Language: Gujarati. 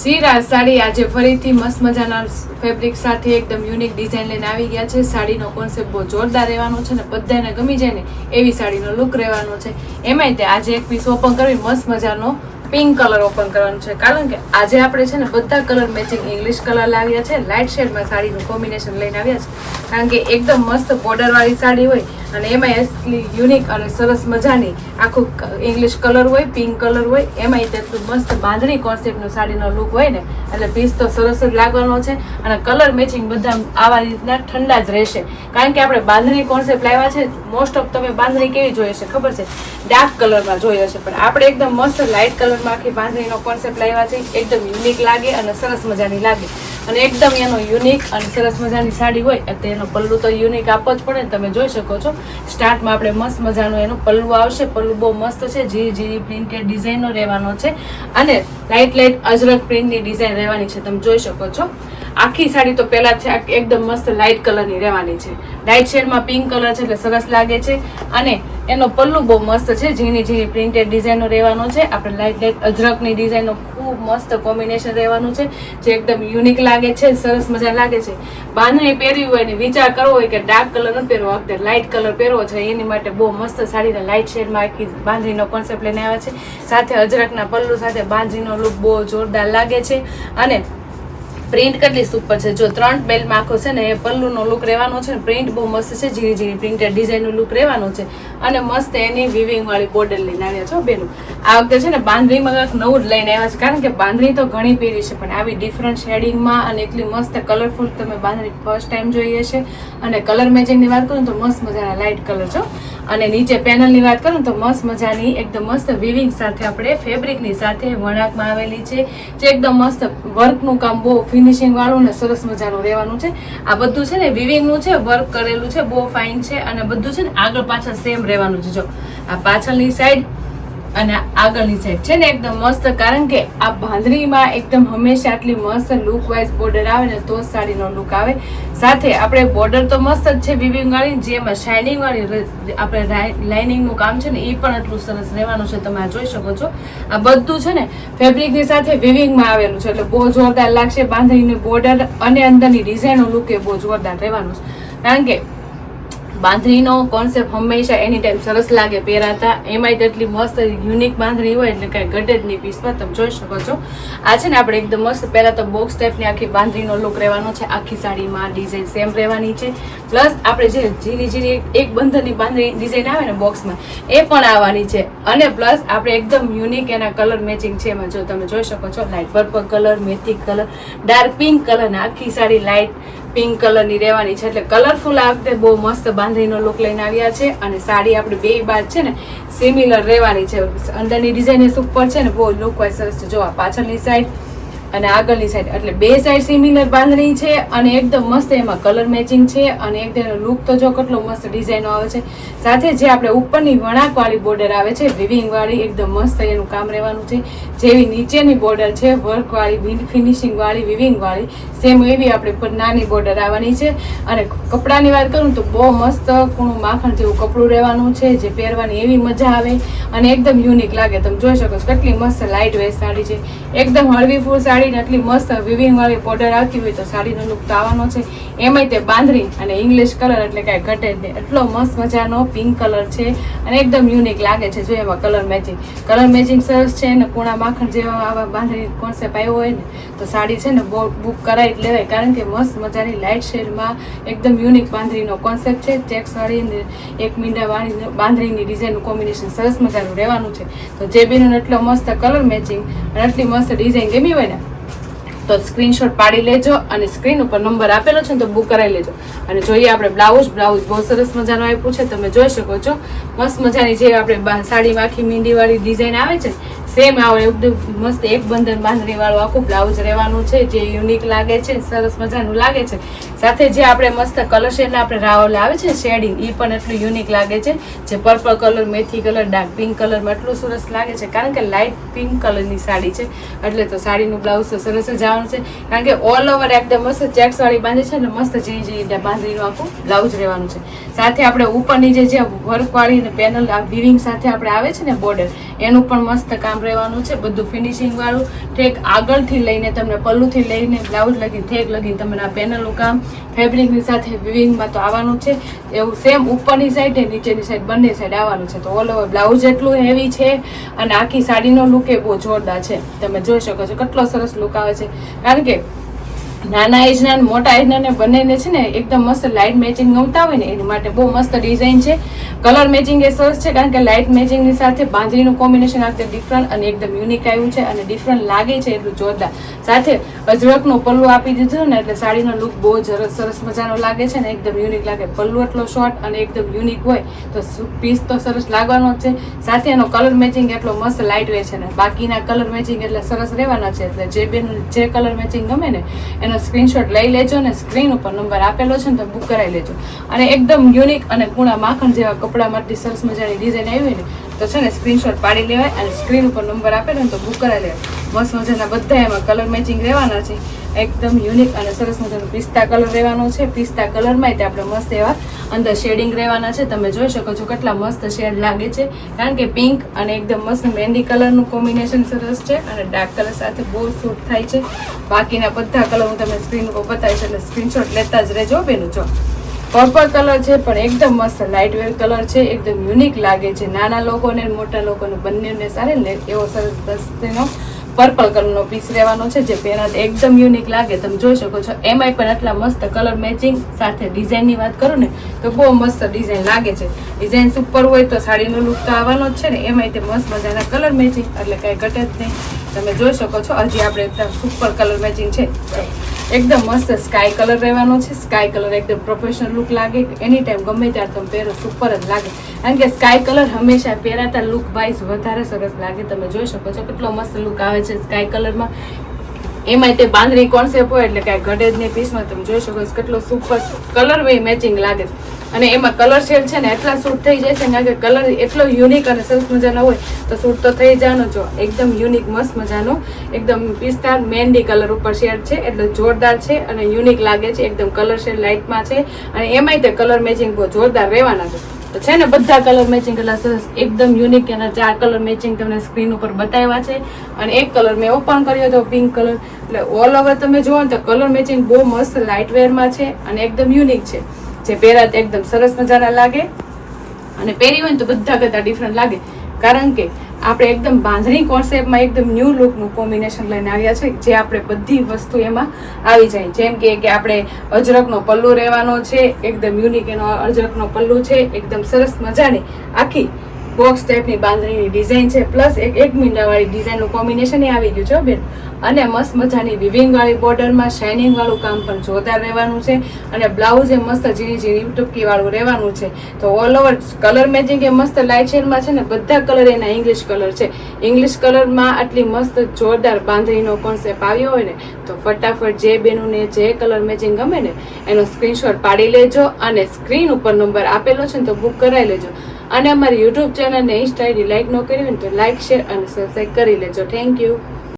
સિરા સાડી આજે ફરીથી મસ્ત મજાના ફેબ્રિક સાથે એકદમ યુનિક ડિઝાઇન લઈને આવી ગયા છે. સાડીનો કોન્સેપ્ટ બહુ જોરદાર રહેવાનો છે ને બધાને ગમી જાય ને એવી સાડીનો લુક રહેવાનો છે. એમાંય તે આજે એક પીસ ઓપન કરવી, મસ્ત મજાનો પિંક કલર ઓપન કરવાનું છે. કારણ કે આજે આપણે છે ને બધા કલર મેચિંગ ઇંગ્લિશ કલર લાવ્યા છે. લાઇટ શેડમાં સાડીનું કોમ્બિનેશન લઈને આવ્યા છે. કારણ કે એકદમ મસ્ત બોર્ડરવાળી સાડી હોય અને એમાં એટલી યુનિક અને સરસ મજાની આખું ઇંગ્લિશ કલર હોય, પિંક કલર હોય, એમાંય તેટલું મસ્ત બાંધણી કોન્સેપ્ટનું સાડીનો લુક હોય ને, એટલે પીસ તો સરસ જ લાગવાનો છે અને કલર મેચિંગ બધા આવા રીતના ઠંડા જ રહેશે. કારણ કે આપણે બાંધણી કોન્સેપ્ટ લાવ્યા છે મોસ્ટ ઓફ તમે બાંધણી કેવી જોઈએ છે ખબર છે? ડાર્ક કલરમાં જોઈએ છે પણ આપણે એકદમ મસ્ત લાઇટ આખી બાંધણીનો કોન્સેપ્ટ લાવ્યા છે, એકદમ યુનિક લાગે અને સરસ મજાની લાગે. અને એકદમ એનો યુનિક અને સરસ મજાની સાડી હોય, એટલે એનો પલ્લુ તો યુનિક આપવો જ પડે તમે જોઈ શકો છો. સ્ટાર્ટમાં આપણે મસ્ત મજાનું એનો પલ્લુ આવશે. પલ્લુ બહુ મસ્ત છે ઝીરી જીરી પ્રિન્ટેડ ડિઝાઇનનો રહેવાનો છે. અને લાઇટ લાઇટ અજરક પ્રિન્ટની ડિઝાઇન રહેવાની છે, તમે જોઈ શકો છો. આખી સાડી તો પહેલા છે એકદમ મસ્ત લાઇટ કલરની રહેવાની છે. લાઇટ શેડમાં પિંક કલર છે એટલે સરસ લાગે છે. અને એનો પલ્લુ બહુ મસ્ત છે, ઝીણી ઝીણી પ્રિન્ટેડ ડિઝાઇનનો રહેવાનો છે. આપણે લાઇટ લાઇટ અજરકની ડિઝાઇનનો ખૂબ મસ્ત કોમ્બિનેશન રહેવાનું છે, જે એકદમ યુનિક લાગે છે, સરસ મજા લાગે છે. બાંધણી પહેરવી હોય ને વિચાર કરવો હોય કે ડાર્ક કલર ન પહેરવો વખતે લાઇટ કલર પહેરવો છે, એની માટે બહુ મસ્ત સાડીના લાઇટ શેડમાં આખી બાંધણીનો કોન્સેપ્ટ લઈને આવ્યા છે. સાથે અજરકના પલ્લુ સાથે બાંધણીનો લુક બહુ જોરદાર લાગે છે. અને પ્રિન્ટ કેટલી સુપર છે. જો ત્રણ બેલ્ટમાં આખો છે ને, એ પલ્લુનો લુક રહેવાનો છે ને પ્રિન્ટ બહુ મસ્ત છે, ઝીણી ઝીણી પ્રિન્ટેડ ડિઝાઇનનો લુક રહેવાનો છે. અને મસ્ત એની વિવિંગવાળી બોર્ડર લઈને આવ્યા છો બેનું. આ વખતે છે ને, બાંધણીમાં કંઈક નવું જ લઈને આવ્યા છે. કારણ કે બાંધણી તો ઘણી પહેરી છે, પણ આવી ડિફરન્ટ શેડિંગમાં અને એટલી મસ્ત કલરફુલ તમે બાંધણી ફર્સ્ટ ટાઈમ જોઈએ છે અને કલર મેચિંગની વાત કરું તો મસ્ત મજાના લાઇટ કલર છો અને નીચે પેનલની વાત કરું તો મસ્ત મજાની એકદમ મસ્ત વિવિંગ સાથે આપણે ફેબ્રિકની સાથે વણાકમાં આવેલી છે. જે એકદમ મસ્ત વર્કનું કામ બહુ ફિનિશિંગ વાળું ને સરસ મજાનું રહેવાનું છે. આ બધું છે ને વિવિંગનું છે વર્ક કરેલું છે, બહુ ફાઇન છે અને બધું છે ને આગળ પાછળ સેમ રહેવાનું છે. જો આ પાછળની સાઈડ અને આગળની સાઈડ છે ને એકદમ મસ્ત, કારણ કે આ બાંધણીમાં એકદમ હંમેશા આટલી મસ્ત લુક વાઇઝ બોર્ડર આવે ને તો સાડીનો લુક આવે. સાથે આપણે બોર્ડર તો મસ્ત જ છે બીબીંગવાળી જેમાં શાઇનિંગ વાળી આપણે લાઇનિંગનું કામ છે ને એ પણ એટલું સરસ રહેવાનું છે, તમે જોઈ શકો છો. આ બધું છે ને ફેબ્રિકની સાથે વિવિંગમાં આવેલું છે, એટલે બહુ જોરદાર લાગશે બાંધણીની બોર્ડર અને અંદરની ડિઝાઇનનું લુક એ બહુ જોરદાર રહેવાનું છે. કારણ કે બાંધણીનો કોન્સેપ્ટ હંમેશા એની ટાઈમ સરસ લાગે પહેરાતા. એમાંય તેટલી મસ્ત યુનિક બાંધણી હોય એટલે કાંઈ ઘટે જ નહીં પીસમાં તમે જોઈ શકો છો. આ છે ને આપણે એકદમ મસ્ત પહેલાં તો બોક્સ ટાઈપની આખી બાંધણીનો લુક રહેવાનો છે. આખી સાડીમાં ડિઝાઇન સેમ રહેવાની છે. પ્લસ આપણે જે ઝીણી ઝીણી એક બંધનની બાંધણી ડિઝાઇન આવે ને બોક્સમાં એ પણ આવવાની છે. અને પ્લસ આપણે એકદમ યુનિક એના કલર મેચિંગ છે એમાં. જો તમે જોઈ શકો છો લાઇટ પર્પલ કલર મેથી કલર ડાર્ક પિંક કલર આખી સાડી લાઇટ પિંક કલરની રહેવાની છે એટલે કલરફુલ આ વખતે બહુ મસ્ત બાંધણીનો લુક લઈને આવ્યા છે અને સાડી આપણે બે બાદ છે ને સિમિલર રહેવાની છે. અંદરની ડિઝાઇન સુપર છે ને બહુ લુક વાઇઝ સરસ જોવા પાછળની સાઈડ અને આગળની સાઈડ એટલે બે સાઈડ સિમિલર બાંધણી છે અને એકદમ મસ્ત એમાં કલર મેચિંગ છે અને એકદમ લુક તો જો કેટલો મસ્ત ડિઝાઇનો આવે છે. સાથે જે આપણે ઉપરની વણાકવાળી બોર્ડર આવે છે વિવિંગવાળી એકદમ મસ્ત એનું કામ રહેવાનું છે. જેવી નીચેની બોર્ડર છે વર્કવાળી ફિનિશિંગવાળી ફિનિશિંગ વાળી વિવિંગ વાળી સેમ એવી આપણે પર નાની બોર્ડર આવવાની છે. અને કપડાની વાત કરું તો બહુ મસ્ત કૂણું માખણ જેવું કપડું રહેવાનું છે, જે પહેરવાની એવી મજા આવે. અને એકદમ યુનિક લાગે. તમે જોઈ શકો છો કેટલી મસ્ત લાઇટ વેસ્ટ સાડી છે. એકદમ હળવી ફૂલ સાડી ને એટલી મસ્ત વિવિંગ વાળી બોર્ડર આવતી હોય તો સાડીનો લુક તો આવવાનો છે. એમાંય તે બાંધરી અને ઇંગ્લિશ કલર એટલે કાંઈ ઘટે જ નહીં. એટલો મસ્ત મજાનો પિંક કલર છે અને એકદમ યુનિક લાગે છે. જો એમાં કલર મેચિંગ કલર મેચિંગ સરસ છે ને પૂણા માખણ જેવા આવા બાંધરી કોન્સેપ્ટ આવ્યો હોય ને, તો સાડી છે ને બહુ બુક કરાવી જ લેવાય. કારણ કે મસ્ત મજાની લાઇટ શેડમાં એકદમ યુનિક બાંધરીનો કોન્સેપ્ટ છે. ચેક્સ વાળી એક મીંડા વાળી બાંધરીની ડિઝાઇનનું કોમ્બિનેશન સરસ મજાનું રહેવાનું છે. તો જે બેનું એટલો મસ્ત કલર મેચિંગ અને એટલી મસ્ત ડિઝાઇન ગમી હોય ને તો સ્ક્રીનશોટ પાડી લેજો અને સ્ક્રીન ઉપર નંબર આપેલો છે તો બુક કરાવી લેજો. અને જોઈએ આપણે બ્લાઉઝ બ્લાઉઝ બહુ સરસ મજાનું આપ્યું છે. તમે જોઈ શકો છો. મસ્ત મજાની જે આપણે સાડીમાં આખી મીંડીવાળી ડિઝાઇન આવે છે સેમ આવે એકદમ મસ્ત એક બંધન બાંધણી વાળું આખું બ્લાઉઝ રહેવાનું છે, જે યુનિક લાગે છે, સરસ મજાનું લાગે છે. સાથે જે આપણે મસ્ત કલર શેડના આપણે રાવલ આવે છે શેડિંગ એ પણ એટલું યુનિક લાગે છે, જે પર્પલ કલર મેથી કલર ડાર્ક પિંક કલરમાં એટલું સરસ લાગે છે, કારણ કે લાઇટ પિંક કલરની સાડી છે. એટલે તો સાડીનું બ્લાઉઝ તો સરસ જ આવવાનું છે, કારણ કે ઓલ ઓવર એકદમ મસ્ત ચેક્સવાળી બાંધે છે ને, મસ્ત ઝીણી ઝીણી બાંધણીનું આખું બ્લાઉઝ રહેવાનું છે. સાથે આપણે ઉપરની જે જે વર્ક વાળી પેનલ વિવિંગ સાથે આપણે આવે છે ને બોર્ડર એનું પણ મસ્ત કામ રહેવાનું છે, બધું ફિનિશિંગવાળું ઠેક આગળથી લઈને તમને પલ્લુથી લઈને બ્લાઉઝ લગીને ઠેક લગીને તમને આ પેનલનું કામ. ફેબ્રિકની સાથે વિવિંગમાં તો આવવાનું છે. એવું સેમ ઉપરની સાઈડ ને નીચેની સાઈડ બંને સાઈડ આવવાનું છે. તો ઓલ ઓવર બ્લાઉઝ એટલું હેવી છે અને આખી સાડીનો લુક એ બહુ જોરદાર છે. તમે જોઈ શકો છો કેટલો સરસ લુક આવે છે. કારણ કે નાના એજના મોટા એજના ને બંનેને છે ને એકદમ મસ્ત લાઇટ મેચિંગ ગમતા હોય ને, એની માટે બહુ મસ્ત ડિઝાઇન છે. કલર મેચિંગ એ સરસ છે, કારણ કે લાઇટ મેચિંગની સાથે બાંધણીનું કોમ્બિનેશન આ ડિફરન્ટ અને એકદમ યુનિક આવ્યું છે અને ડિફરન્ટ લાગે છે એટલું જોરદાર. સાથે અજરકનું પલ્લું આપી દીધું ને, એટલે સાડીનો લુક બહુ સરસ સરસ મજાનો લાગે છે ને, એકદમ યુનિક લાગે. પલ્લું એટલો શોર્ટ અને એકદમ યુનિક હોય, તો પીસ તો સરસ લાગવાનો છે. સાથે એનો કલર મેચિંગ એટલો મસ્ત લાઇટ રહે છે ને, બાકીના કલર મેચિંગ એટલે સરસ રહેવાના છે, એટલે જે બેન, જે કલર મેચિંગ ગમે ને, એનો સ્ક્રીનશોટ લઈ લેજો ને સ્ક્રીન ઉપર નંબર આપેલો છે ને તો બુક કરાવી લેજો. અને એકદમ યુનિક અને કુણા માખણ જેવા કપડામાંથી સરસ મજાની ડિઝાઇન આવી ને તો છે ને સ્ક્રીનશોટ પાડી લેવાય અને સ્ક્રીન ઉપર નંબર આપેલો ને તો બુક કરાવી લેવાય. મસ્ત મજાના બધા એમાં કલર મેચિંગ રહેવાના છે. એકદમ યુનિક અને સરસ મજાનો પિસ્તા કલર રહેવાનો છે. પિસ્તા કલરમાં તે આપણે મસ્ત એવા અંદર શેડિંગ રહેવાના છે. તમે જોઈ શકો છો કેટલા મસ્ત શેડ લાગે છે. કારણ કે પિંક અને એકદમ મસ્ત મહેંદી કલરનું કોમ્બિનેશન સરસ છે અને ડાર્ક કલર સાથે બહુ સૂટ થાય છે. બાકીના બધા કલર હું તમને સ્ક્રીન ઉપર બતાવીશ એટલે સ્ક્રીનશોટ લેતા જ રહેજો બેનું. જો પર્પલ કલર છે, પણ એકદમ મસ્ત લાઇટ વેર કલર છે, એકદમ યુનિક લાગે છે. નાના લોકોને મોટા લોકોને બંનેને સારે એવો સરસ તેનો પર્પલ કલરનો પીસ રહેવાનો છે, જે પહેરાત એકદમ યુનિક લાગે. તમે જોઈ શકો છો, એમાંય પણ આટલા મસ્ત કલર મેચિંગ સાથે ડિઝાઇનની વાત કરું ને, તો બહુ મસ્ત ડિઝાઇન લાગે છે. ડિઝાઇન સુપર હોય તો સાડીનો લુક તો આવવાનો જ છે ને, એમાંય તે મસ્ત મજાના કલર મેચિંગ એટલે કાંઈ ઘટે જ નહીં. તમે જોઈ શકો છો, હજી આપણે એકદમ સુપર કલર મેચિંગ છે. એકદમ મસ્ત સ્કાય કલર રહેવાનો છે. સ્કાય કલર એકદમ પ્રોફેશનલ લુક લાગે. એની ટાઈમ ગમે ત્યારે તમે પહેરો સુપર જ લાગે. કારણ કે સ્કાય કલર હંમેશા પહેરાતા લુક વાઇઝ વધારે સરસ લાગે. તમે જોઈ શકો છો કેટલો મસ્ત લુક આવે છે સ્કાય કલરમાં એમાંય તે બાંધણી કોન્સેપ્ટ હોય એટલે કાંઈ નહીં. પીસમાં તમે જોઈ શકો છો કેટલો સુપર કલર વે મેચિંગ લાગે છે. અને એમાં કલર શેડ છે ને એટલા સૂટ થઈ જાય છે કારણ કે કલર એટલો યુનિક અને સરસ મજાનો હોય તો સૂટ તો થઈ જવાનો જો. એકદમ યુનિક, મસ્ત મજાનો, એકદમ પિસ્તા મહેંદી કલર ઉપર શેડ છે, એટલે જોરદાર છે અને યુનિક લાગે છે, એકદમ કલર શેડ લાઇટમાં છે અને એમાંય તે કલર મેચિંગ બહુ જોરદાર રહેવાના છે. તો છે ને બધા કલર મેચિંગ એટલા સરસ, એકદમ યુનિક એના ચાર કલર મેચિંગ તમને સ્ક્રીન ઉપર બતાવ્યા છે અને એક કલર મેં ઓપન કર્યો હતો, પિંક કલર. એટલે ઓલ ઓવર તમે જુઓ ને તો કલર મેચિંગ બહુ મસ્ત લાઇટ વેરમાં છે અને એકદમ યુનિક છે. જે પહેરાત એકદમ સરસ મજાના લાગે. અને પહેરી હોય ને તો બધા કરતાં ડિફરન્ટ લાગે. કારણ કે આપણે એકદમ બાંધણી કોન્સેપ્ટમાં એકદમ ન્યૂ લુકનું કોમ્બિનેશન લઈને આવ્યા છે, જે આપણે બધી વસ્તુ એમાં આવી જાય. જેમ કે કે આપણે અજરકનો પલ્લુ રહેવાનો છે, એકદમ યુનિક એનો અજરકનો પલ્લુ છે, એકદમ સરસ મજાની. આખી બોક્સ ટાઈપની બાંધણીની ડિઝાઇન છે પ્લસ એક એક મીંડાવાળી ડિઝાઇનનું કોમ્બિનેશન આવી ગયું છે બેન. અને મસ્ત મજાની વિવિંગ વાળી બોર્ડરમાં શાઇનિંગવાળું કામ પણ જોરદાર રહેવાનું છે અને બ્લાઉઝ એ મસ્ત ઝીણી ઝીણી ટૂંકીવાળું રહેવાનું છે. તો ઓલ ઓવર કલર મેચિંગ એ મસ્ત લાઇટ શેડમાં છે ને બધા કલર એના ઇંગ્લિશ કલર છે. ઇંગ્લિશ કલરમાં આટલી મસ્ત જોરદાર બાંધણીનો કોન્સેપ્ટ આવ્યો હોય ને, તો ફટાફટ જે બેનુને જે કલર મેચિંગ ગમે ને, એનો સ્ક્રીનશોટ પાડી લેજો અને સ્ક્રીન ઉપર નંબર આપેલો છે ને તો બુક કરાવી લેજો. અને અમારી યુટ્યુબ ચેનલને ઇન્સ્ટા આઈડી લાઇક ન કરી હોય તો લાઇક શેર અને સબસ્ક્રાઈબ કરી લેજો. Thank you